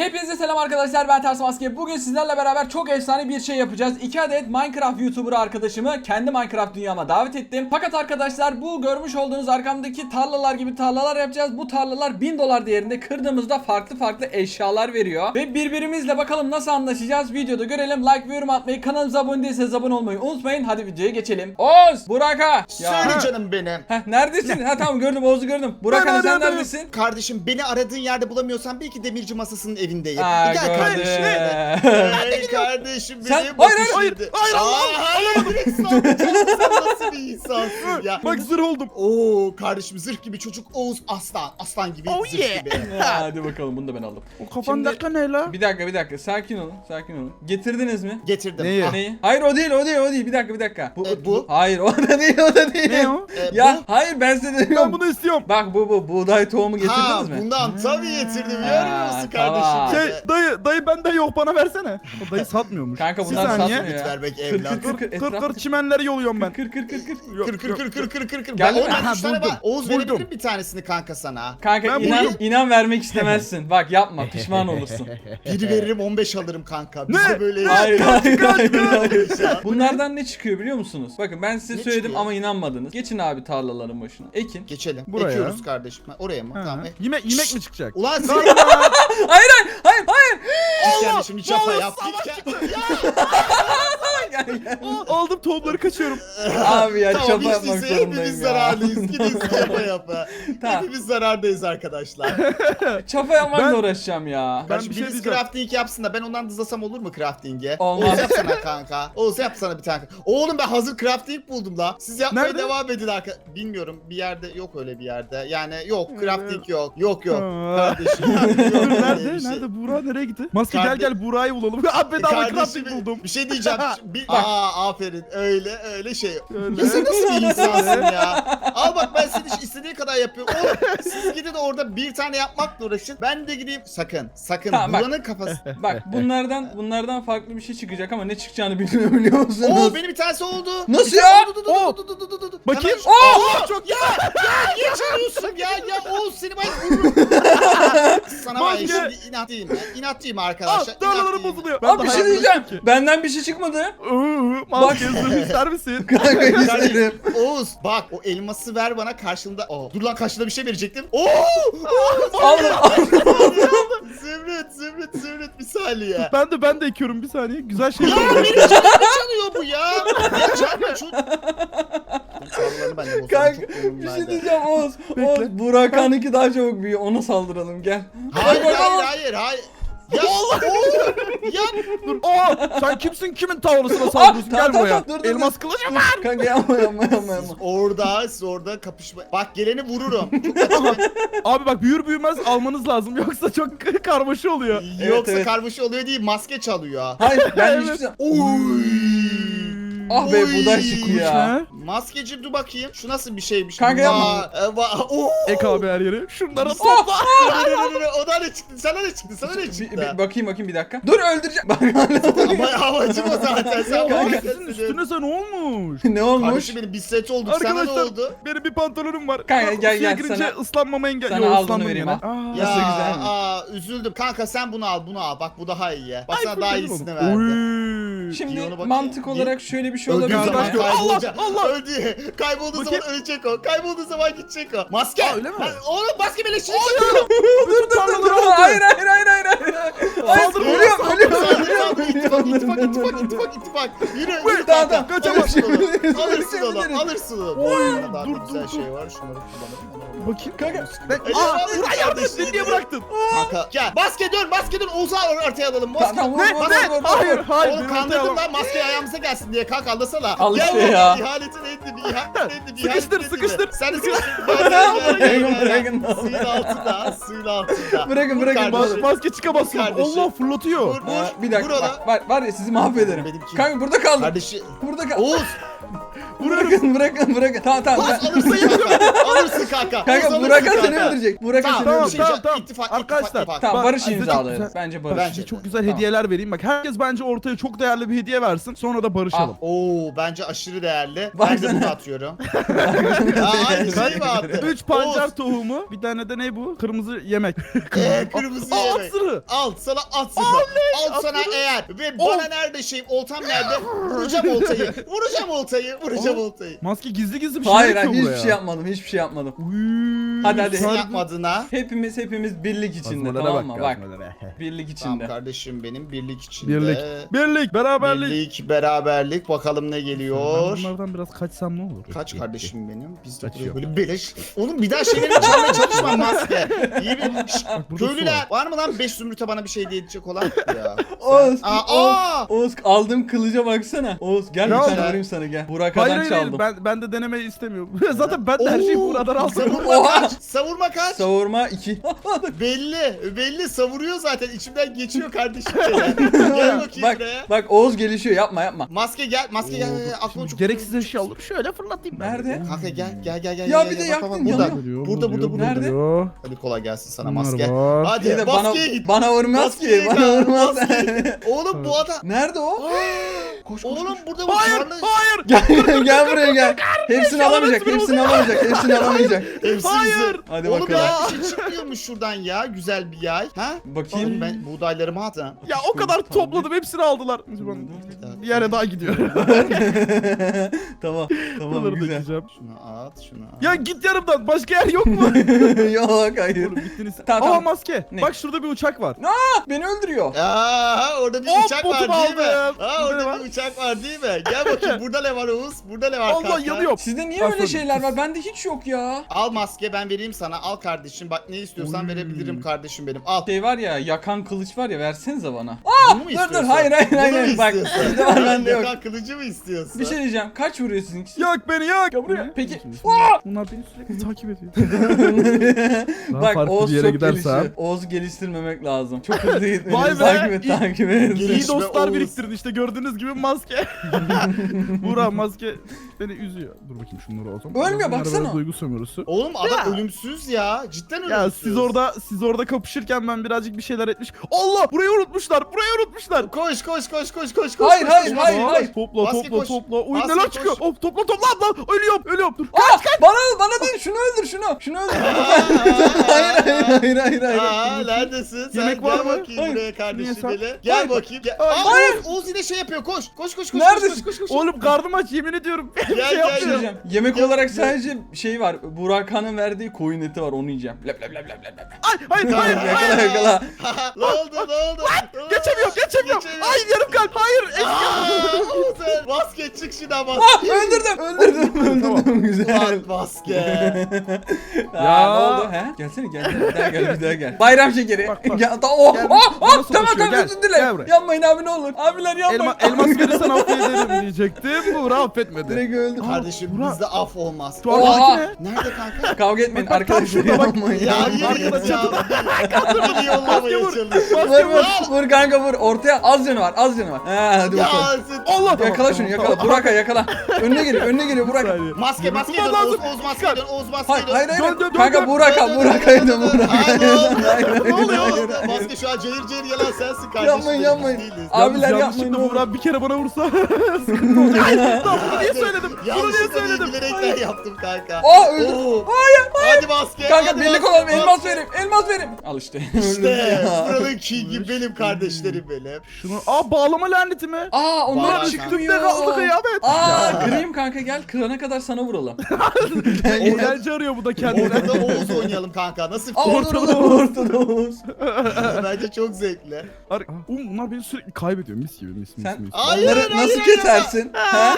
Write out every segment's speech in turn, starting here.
Hepinize selam arkadaşlar ben Ters Maske. Bugün sizlerle beraber çok efsane bir şey yapacağız. 2 adet Minecraft YouTuber arkadaşımı kendi Minecraft dünyama davet ettim. Fakat arkadaşlar bu görmüş olduğunuz arkamdaki tarlalar gibi tarlalar yapacağız. Bu tarlalar 1000 dolar değerinde kırdığımızda farklı farklı eşyalar veriyor. Ve birbirimizle bakalım nasıl anlaşacağız videoda görelim. Like ve yorum atmayı kanalımıza abone değilseniz abone olmayı unutmayın. Hadi videoya geçelim. Oğuz! Burak'a! Söyle canım benim. Heh, neredesin? ha tamam gördüm Oğuz'u gördüm. Burak Ben sen neredesin? Kardeşim beni aradığın yerde bulamıyorsan belki demirci masasının evindeyim. Aa, Gel kardeşim. Hey kardeşim Sen- benim Hayır, bakış hayır, şimdi. hayır, Aa, Allah'ım. hayır direkt saldıracağım. Sen nasıl bir insansın ya. Bak zırh oldum. Oo kardeşim zırh gibi çocuk Oğuz aslan. Aslan gibi Oh zırh yeah. gibi. Ha, Hadi bakalım bunu da ben aldım. O kafandaki ne la? Bir dakika bir dakika sakin olun sakin olun. Getirdiniz mi? Getirdim. Neyi? Ah, Neyi? Hayır o değil o değil o değil bir dakika bir dakika. E, bu? Hayır o da değil o da değil. Ne o? e, Ya bu? hayır ben size Ben bunu istiyorum. Bak bu bu buğday tohumu getirdiniz Ha mi? bundan tabii getirdim Ha, görmüyor musun tamam. Kardeşim? Şey dayı dayı bende yok bana versene. O dayı satmıyormuş. Kanka Bir bunlar saniye. satmıyor ya. Lütfen bek evlat. kır kır kır Kır çimenleri yoluyorum ben. kır kır kır kır. Yok, Kır kır yok, kır kır kır kır kır. Geldi Ben mi? ondan Aha, üç tane buldum. var. Oğuz Buldum. verebilir bir tanesini kanka sana. Kanka Ben inan buldum. inan vermek istemezsin. Bak yapma pişman olursun. Biri veririm 15 alırım kanka. Ne? Bize böyle hayır hayır hayır. hayır. hayır. Bunlardan ne çıkıyor biliyor musunuz? Bakın ben size Ne söyledim çıkıyor? ama inanmadınız. Geçin abi tarlaların başına. Ekin. Geçelim. Buraya. Ekiyoruz kardeşim. Ha, Oraya mı? Ha, Tamam. ha. e- Yemek yemek mi çıkacak? Ulan sen Hayır hayır hayır hayır. git kardeşim bir çapa yap. Git gel. Gel, gel. Aldım tohumları kaçıyorum. Abi ya tamam çapa yapmak değilse zorundayım hepimiz ya. zararlıyız. Gidin çapa yapa. Tamam. Hepimiz zarardayız arkadaşlar. Çapa yapmakla Ben- uğraşacağım ya. Ben bir şey diyeceğim. crafting yapsın da ben ondan dızlasam olur mu crafting'e? Olmaz. Oğuz yapsana kanka. Oğuz yapsana bir tane. Oğlum ben hazır crafting buldum la. Siz yapmaya Nerede? devam edin arka. Bilmiyorum bir yerde yok öyle bir yerde. Yani yok crafting yok. Yok yok. Kardeşim. yok Nerede? şey. Nerede? Buğra nereye gitti? Maske Karde- gel gel Buğra'yı bulalım. Abi bedava Kardeşim, crafting buldum. Bir şey diyeceğim. Bir, aa aferin. Öyle öyle şey. Öyle. Ya sen nasıl bir insansın ya? Al bak ben senin iş- istediği kadar yapıyorum. Oğlum siz gidin orada bir tane yapmakla uğraşın. Ben de gideyim. Sakın. Sakın. Tamam, bak. Buranın kafası. Bak bunlardan bunlardan farklı bir şey çıkacak ama ne çıkacağını bilmiyorum biliyor musunuz? Oo benim bir tanesi oldu. Nasıl Bir ya? oldu. Oo. dur, dur, dur, dur, dur. Bakayım. Hemen- Oo, çok Ya ya niye çalıyorsun ya? Ya Oğuz seni ben vururum. Sana var ya Maske. şimdi inatlıyım ben. İnatlıyım Aa, arkadaşlar. tarlalarım inatlıyım. bozuluyor. Abi bir daha şey diyeceğim. ki. Benden bir şey çıkmadı. Iıı, Maske ister misin? Kanka istedim. Oğuz bak o elması ver bana karşılığında. Oo, dur lan karşılığında bir şey verecektim. Oo! Allah Zümrüt, Zümrüt, Zümrüt bir saniye. Ben de ben de ekiyorum bir saniye. Güzel şey Ya var. beni canımı çalıyor bu ya. Ya ben de bozarım Kanka çok bir umurumdaydı. şey diyeceğim Oğuz. Oğuz Burak Han'ınki daha çabuk büyüyor. Ona saldıralım gel. Hayır Bak, bak, hayır bak. hayır hayır. Ya oğlum ya Dur. Aa, sen kimsin kimin tavrısına Aa, saldırıyorsun? Gel tamam, buraya. dur, dur, Elmas kılıcım var. Kanka yapma yapma yapma yapma. orada siz orada kapışma. Bak geleni vururum. Abi bak büyür büyümez almanız lazım yoksa çok karmaşa oluyor. Yoksa evet. karmaşa oluyor değil maske çalıyor. Hayır ben hiçbir şey... Oy. Ah be Oy. buğday çıktı ya. Ha? Maskeci dur bakayım. Şu nasıl bir şeymiş? Kanka yapma. E. Ek abi her yeri. Şunlara topla. dur. O da ne çıktı? Sana ne çıktı? Sana ne Bir, çıktı? bir- bakayım bakayım bir dakika. Dur öldüreceğim. Bak Ama amacım o zaten. Sen Kanka bana sizin üstüne sen olmuş. ne olmuş? Kardeşim benim bir set olduk. Sana ne Arkadaşlar oldu? benim bir pantolonum var. Kanka, gel, Suya gel, girince sana- ıslanmama engel. sana Yo, al bunu ıslandım vereyim. Aa. Ya. Nasıl Ya, güzel mi? Aa, üzüldüm. Kanka sen bunu al, bunu al. Bak bu daha iyi. Bak sana daha iyisini onu. verdi. Oy. Şimdi bakayım. mantık olarak şöyle bir şey Öldüğü olabilir zaman Kardeş kaybolacak. Allah, Allah. Öldü. Kaybolduğu Bakayım. zaman ölecek o. Kaybolduğu zaman gidecek o. Maske. Aa, öyle mi? Ben- oğlum maske çekiyorum. dur dur dur hayır hayır. hayır. Hayır Saldır, ölüyorum saldır, ölüyorum. Saldır, saldır. İttifak, ittifak, ittifak, ittifak. Yürü, yürü kanka. tamam, Alırsın kaçamazsın. onu. Alırsın onu, alırsın onu. Oy, daha dur, güzel dur, şey var. Şunları kullanalım. Bakayım. Kanka Ben, aa, Burak yardım et. Beni niye bıraktın? Kanka gel. Maske dön, maske dön. Oğuz'u ortaya alalım. Maske. Ne? Ne? Hayır, hayır. Oğlum kandırdın lan maske ayağımıza gelsin diye kalk anlasana. Al işte ya. İhanetin etti bir ihanetin etti bir Sıkıştır, sıkıştır. Sen de sıkıştır. Bırakın, bırakın. Suyun altında, suyun altında. Bırakın, bırakın, maske çıkamazsın. Allah fırlatıyor. Vur, vur. Bir dakika bak var, ya sizi mahvederim. Benimki. Kanka burada kaldım. Kardeşi. Burada kaldım. Oğuz. Bırakın bırakın bırakın. Tamam tamam. Bas alırsın kanka. Alırsın kanka. Kanka Alırsın Burak seni öldürecek. Burak Tamam, seni Tamam öldürecek. tamam tamam. İttifak, ittifak, Arkadaşlar. ittifak. Tamam bak, barış imzalayalım. Bence barış. Bence çok güzel Tamam. hediyeler vereyim. Bak herkes bence ortaya çok değerli bir hediye versin. Sonra da barışalım. Oo bence aşırı değerli. Ben de bunu atıyorum. Aa, aynı şey mi attı? 3 pancar tohumu. Bir tane de ne bu? Kırmızı yemek. Kırmızı Aa, yemek. at sırrı. Al sana at sırrı. Al sana eğer. Ve bana nerede şeyim oltam nerede? Vuracağım oltayı. Vuracağım oltayı. Vuracağım oltayı. Maske gizli gizli bir şey Hayır hayır yapıyor hiçbir buraya. şey yapmadım. Hiçbir şey yapmadım. Uy, Hadi, hadi. Sen sardı. yapmadığına. Hepimiz hepimiz birlik içinde tamam mı? Bak gazmalara. birlik Tamam içinde. kardeşim benim birlik içinde. Birlik. Birlik, beraberlik. Birlik, beraberlik. Bakalım ne Ben geliyor. bunlardan biraz kaçsam ne olur? Kaç kardeşim benim? Biz de buraya Kaçıyor. böyle beleş. Oğlum bir daha şeyleri çalmaya çalışma maske. İyi bir Şşt, Bak burada su Köylüler var mı lan 5 zümrüte bana bir şey diye edecek olan? Ya. Oğuz, Aa, Oğuz, aa! Oğuz aldığım kılıca baksana. Oğuz gel Ne bir tane oldu? vurayım sana gel. Hayır Burak'a'dan hayır, hayır. çaldım. Ben, ben de denemeyi istemiyorum. Zaten ben de her şeyi Oo, buradan aldım. Savurma Oha! kaç. Savurma kaç. Savurma 2. belli. Belli savuruyor zaten. İçimden geçiyor kardeşim. Gel bakayım bak buraya. bak Oğuz gelişiyor yapma yapma. Maske gel. Maske gel. Aklıma çok Gereksiz eşya alıp şöyle fırlatayım. ben. Nerede? Kanka gel gel gel gel. Ya gel, bir de gel. Bak, bak, yaktın, bak, Burada. yanıyor. Burada, burada, burada. geliyor. Hadi kolay gelsin sana Bunlar maske. var. Hadi Bir de bana maskeye git. bana vurmaz Maskeye ki. Bana vurmaz. maskeye. Oğlum bu adam. Nerede o? koş koş. Oğlum koş. burada bu Hayır, karlı- hayır. Gel, gel buraya gel. Hepsini alamayacak. Hepsini alamayacak. Hepsini alamayacak. Hepsi Hayır. Hadi Oğlum bakalım. ya bir şey çıkmıyormuş şuradan ya. Güzel bir yay. Ha? Bakayım. Oğlum ben buğdaylarımı at ha. Ya o kadar topladım hepsini aldılar. Bir yere daha gidiyorum. tamam. Tamam Buraları da güzel. gideceğim. Şunu at, şunu at. Ya git yanımdan. Başka yer yok mu? Yok hayır. Oğlum bittiniz. Tamam, Aa tamam. maske. Ne? Bak şurada bir uçak var. Beni öldürüyor. Aa, orada bir Hop, uçak var değil mi? Ha, Burada ne orada var? bir uçak var değil mi? Gel bakayım burada ne var Oğuz? Burada ne var Allah kanka? yanıyor. Sizde niye Bak öyle şeyler var? Bende hiç yok ya. Al maske ben vereyim sana. Al kardeşim. Bak ne istiyorsan Oy. verebilirim kardeşim benim. Al. Şey var ya yakan kılıç var ya versenize bana. Bunu mu dur, istiyorsun? dur, hayır, hayır, Bunu hayır, mu hayır. Bak, istiyorsun? Bizde var, bende yok. Yakan kılıcı mı istiyorsun? Bir şey diyeceğim. Kaç vuruyor sizinkisi? Yak beni yak. Gel buraya. Ne? Peki. Bunlar beni sürekli takip ediyor. Daha Bak farklı Oğuz bir yere çok gelişiyor. Oğuz geliştirmemek lazım. Çok hızlı. Vay be. Takip et, İyi- takip et. İyi- dostlar Oğuz. biriktirin işte gördüğünüz gibi maske. Burak maske beni üzüyor. Dur bakayım şunları o zaman. Ölmüyor, Bunlar baksana. biraz Duygu sömürüsü. Oğlum adam ölümsüz ya. Cidden ölümsüz. Ya siz orada siz orada kapışırken ben birazcık bir şeyler etmiş. Allah burayı unutmuşlar. Burayı unutmuşlar. Koş koş koş koş koş koş. Hayır, koş, hayır, koş. hayır, hayır. Topla Maske topla koş. topla. Oy Maske neler koş. çıkıyor? Hop topla topla lan. Ölüyorum ölüyorum. Dur. Aa, bana bana değil şunu öldür şunu. Şunu öldür. hayır hayır hayır hayır hayır. Aa neredesin? Sen Yemek var gel mı? bakayım Hayır. buraya kardeşim Niye sen- beni. Gel Hayır. bakayım. Gel. Aa, Hayır. Oğuz, Oğuz yine şey yapıyor. Koş. Koş koş koş. Neredesin? Koş koş koş. Oğlum karnım aç yemin ediyorum. Bir Gel, şey diyeceğim. Yemek Gel, olarak gel. sadece şey var. Burak Han'ın verdiği koyun eti var onu yiyeceğim. Lep lep lep lep lep lep. Ay hayır hayır. yakala yakala. ne oldu ne oldu? Geçemiyorum geçemiyorum. Ay yarım kalp hayır. Aa, Oğuz, Maske çık şuradan maske. Ah öldürdüm öldürdüm öldürdüm güzel. Ulan maske. Aa, Ya. ne oldu he? Gelsene gelsene bir daha gel bir daha gel. Bayram şekeri. Bak, ta- oh, Gel, oh, oh, tamam tamam gel. özür dilerim. Yapmayın abi ne olur. Abiler yapmayın. Elma, elmas verirsen affederim diyecektim. Buğra affetmedi. Direkt öldü. Kardeşim Burak. bizde af olmaz. Oha. ne? Nerede kanka? Kavga etmeyin Bak, bak, tam arkadaşlar şurada bak. yapmayın. Ya yürü git ya. Beni yollamaya vur. Vur vur vur kanka vur ortaya az canı var az canı var. Ha hadi Ya bakalım. sen- Allah Yakala şunu yakala. Burak'a yakala. Önüne geliyor önüne geliyor Burak. Maske maske dön. Tutmam Oğuz, lazım. Oğuz maske dön. Oğuz maske Hayır dön. hayır hayır. Dön, dön, dön, Kanka dön. Burak'a Dön, Burak'a dön, dön dön, dön. Burak'a Aa, ne dön. oldu? Hayır, hayır, Ne oluyor hayır, oğlum? hayır. Maske şu an cayır cayır yalan sensin kardeşim. Yapmayın, yapmayın. biz değiliz. Abiler Yalnız yapmayın, yanlışlıkla. Buğra bir kere bana vursa sıkıntı olacak. Tamam, bunu niye söyledim? Bunu niye Yanlışlıkla değil, söyledim? bilerekten yaptım kanka. Aa öldü. Oo. Hayır hayır. Hadi maske. Kanka hadi birlik olalım elmas vereyim elmas vereyim. Al işte. İşte buranın kingi benim kardeşlerim benim. Şunu aa bağlama laneti mi? Aa onlar Bağlan çıkmıyor. Ne kaldı kıyamet? Aa kırayım kanka gel kırana kadar sana vuralım. Eğlence arıyor bu da kendine. Ortada Oğuz oynayalım kanka. Nasıl Aa fikir? ortada ortada Oğuz. Bence çok zevkli. Ar- Oğlum bunlar beni sürekli kaybediyor mis gibi mis mis Sen- mis. Hayır, Onları hayır, nasıl hayır, kesersin? Ha?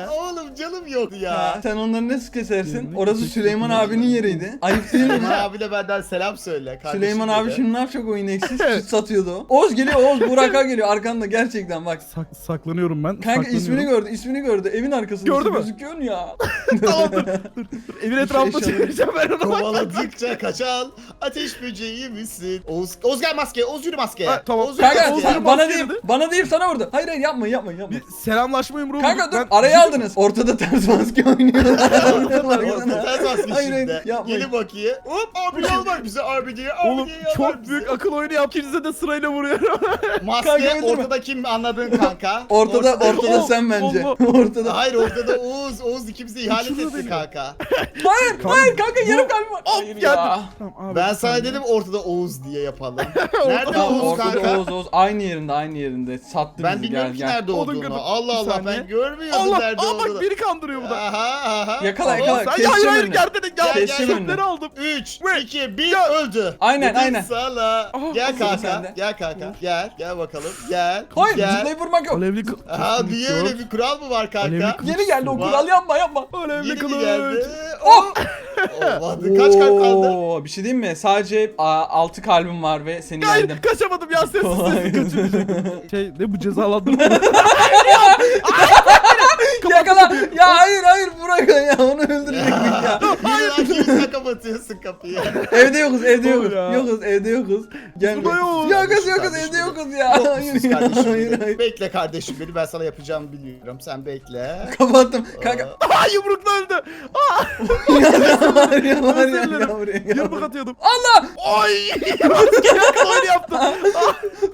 Ya oğlum canım yok ya. Ha, Sen onları nasıl kesersin? Ne Orası? Süleyman abinin yeriydi. Ayıp değil mi? Süleyman abine benden selam söyle. kardeşim Süleyman abi dedi. şimdi ne yapacak oyun eksiz? Süt satıyordu o. Oğuz geliyor Oğuz Burak'a geliyor arkanda gerçekten bak. Sak- saklanıyorum ben. Kanka saklanıyorum. ismini gördü ismini gördü evin arkasında Gördü mü? gözüküyorsun ya. tamam dur. dur, dur. Evin etrafında eşyaları- çevireceğim ben onu. Kovaladıkça kaçan ateş böceği misin? Oğuz, Oğuz gel maske. Oğuz yürü maskeye. Ha, tamam. Oğuz yürü Kanka Oğuz maskeye. yürü bana maske değil dedi. bana değil sana vurdu. Hayır hayır yapma yapma yapma. Bir selamlaşma yumruğu Kanka vurduk. dur Ben- araya aldınız. Ortada ters maske oynuyorlar. Orada ters maske Hayır, hayır, şimdi. yapmayın. Gelin bakayım. Hop abi yalvar bize abi diye. Abi Oğlum diye çok bize. büyük akıl oyunu yap. İkinize de sırayla vuruyorum. Maske Kanka öldürme. ortada kim anladın kanka? Ortada ortada Oh, sen bence. Allah. Ortada. Hayır ortada Oğuz. Oğuz ikimize ihanet etti kanka. Hayır Kanka, hayır kanka yarım kalbim var. Hop Hayır geldi. ya. Tamam, abi, Ben sana saniye. dedim ortada Oğuz diye yapalım. Nerede Ortada Oğuz Ortada kanka? Oğuz Oğuz aynı yerinde aynı yerinde. Sattı Ben bizi bilmiyorum gel ki gel. nerede olduğunu. gördüm. Allah Bir Allah saniye. ben görmüyordum Allah nerede aa olduğunu. Biri kandırıyor bu da. Aha aha. Yakala, Oğuz, yakala. Hayır Keseceğim hayır hayır önünü. gerdene gel. Keseceğim önünü. Çiftleri aldım. 3, Ve- 2, 1 Ya- öldü. Aynen, Dedim aynen. Sana. Aha, gel kanka. Gel kanka. Gel. Gel bakalım. Gel. Hayır gel. zıplayıp vurmak yok. Alevli kılıç. Aha niye öyle bir kural mı var kanka? Kılıç. Yeni geldi o Var. kural yapma yapma. Alevli Yeni mi kılıç. geldi? Oh! Olmadı. Kaç kalp kaldı? Oo, Bir şey diyeyim mi? Sadece 6 kalbim var ve seni Hayır yendim. kaçamadım ya sessiz sessiz kaçıracağım. Şey ne bu cezalandırma. Yakala. Ya hayır hayır bırak ya onu öldürecektik ya. Hayır. Yine sen kapatıyorsun kapıyı. Evde yokuz evde yokuz. ya. Yokuz evde yokuz. Gel. Burada yok. Yokuz yokuz Kardeşim evde yokuz ya. Hayır musunuz ya, kardeşim hayır. Bekle kardeşim beni ben sana yapacağımı biliyorum. Sen bekle. Kapattım. Kanka. Aa yumrukla öldü. ya var ya var ya. Buraya, Yumruk buraya. atıyordum. Allah. Ay. Oyun yaptım.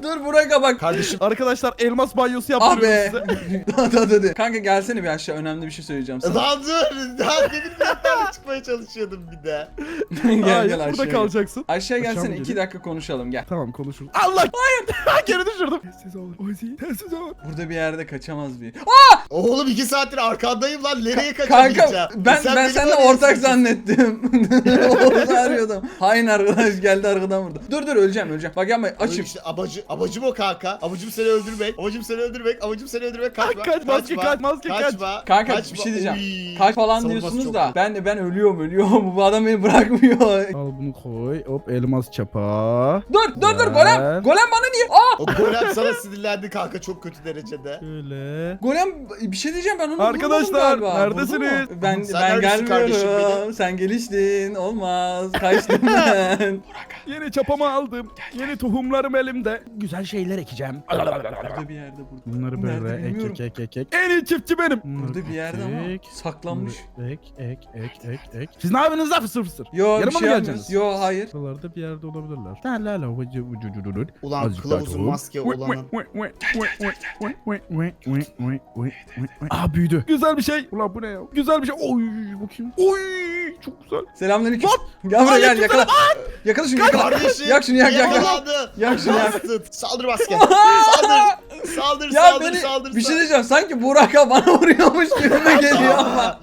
Dur Burak'a bak. Kardeşim Arkadaşlar elmas banyosu yaptırıyorum Abi. size. Daha daha dedi. Kanka gelsene bir aşağı önemli bir şey söyleyeceğim sana. Daha dur. Daha demin bir çıkmaya çalışıyordum bir de. Gel Hayır gel burada gel. kalacaksın. Aşağı Aşağı gelsene mı 2 geliyor? dakika konuşalım gel. Tamam konuşuruz. Allah. Hayır. Geri düşürdüm. Sessiz ol. Ozi. Sessiz ol. Burada bir yerde kaçamaz bir. Oğlum iki saattir arkandayım lan. Nereye Kanka kaçamayacağım? ben Sen ben beni seninle arıyorsun. ortak zannettim. Orada arıyordum. Hain arkadaş geldi arkadan vurdu. Dur dur öleceğim öleceğim. Bak yapma açım. işte abacı, abacım o kanka. Amacım seni öldürmek. Amacım seni öldürmek. Amacım seni öldürmek. Kaçma. Kaç, maske, kaç, maske, kaç. kaçma, Kanka kaçma. bir şey diyeceğim. Uy. Kaç falan Savunması diyorsunuz çok da iyi. ben ben ölüyorum ölüyorum. Bu adam beni bırakmıyor. Al bunu koy. Hop elmas çapa. dur dur dur golem. Golem bana niye? Aa! O golem sana sinirlendi kanka çok kötü derecede. Şöyle. Golem bir şey diyeceğim ben onu Arkadaşlar, galiba. neredesiniz? Mu? Ben Sen ben neredesin kardeşim gelmiyorum. Sen geliştin. Olmaz. Kaçtım ben. Yeni çapamı aldım. Yeni tohumlarım elimde. Güzel şeyler ekeceğim. Burada bir yerde burada. Bunları Nerede böyle ek bilmiyorum. ek ek ek ek. En iyi çiftçi benim. Burada bir yerde ama ek, saklanmış. Ek ek ek ek ek. Siz ne yapıyorsunuz lan fısır fısır? Yo bir Yanıma şey mı yapmıyoruz. geleceksiniz? Yo hayır. Buralarda bir yerde olabilirler. La la la vıcı vıcı vıcı vıcı. Ulan Azıcık daha kılavuzun tohum. maske olanın. Aa büyüdü. Güzel bir şey. Ulan bu ne ya? Güzel bir şey. Oy bakayım. Oy çok güzel. Selamünaleyküm. Gel buraya Ay, gel yakala. Yakala şunu yakala. Kardeşim. Yak şunu yak yak yak. yakalandı. Yak şunu yak. Bastın. Saldır maske. Saldır. Saldır Ya saldır beni saldır. bir şey saldır. diyeceğim sanki Burak'a bana vuruyormuş gibi geliyor ama.